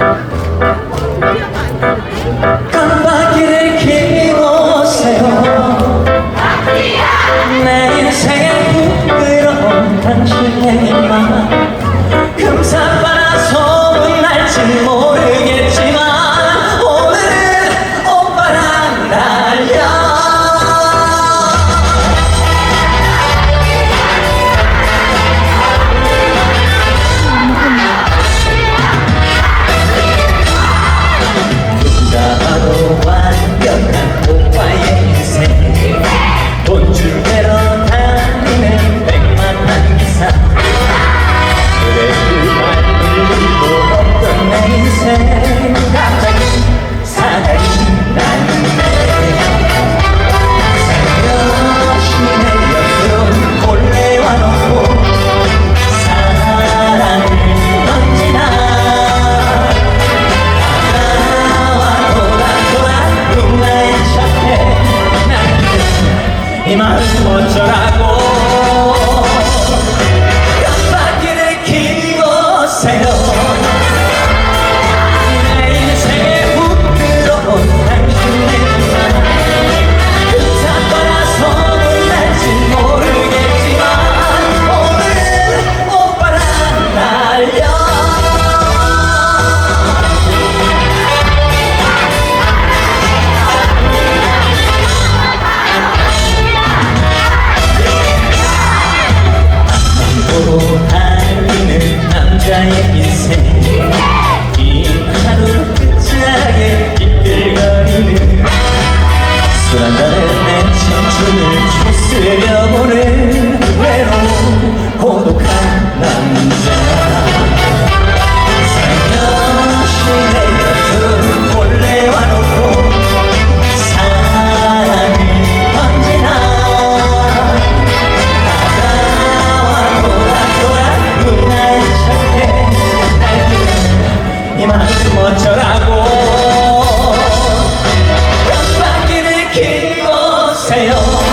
God. 어쩌라고. 깜빡이를 키고 새로 나는 내 진주를 춤쓰려 보는 외로운 고독한 남자. 살며시 내 곁을 몰래 와놓고 사랑이 언제나 다가와 돌아 돌아 눈알 찾게 날 이만한 숨어져 Hey!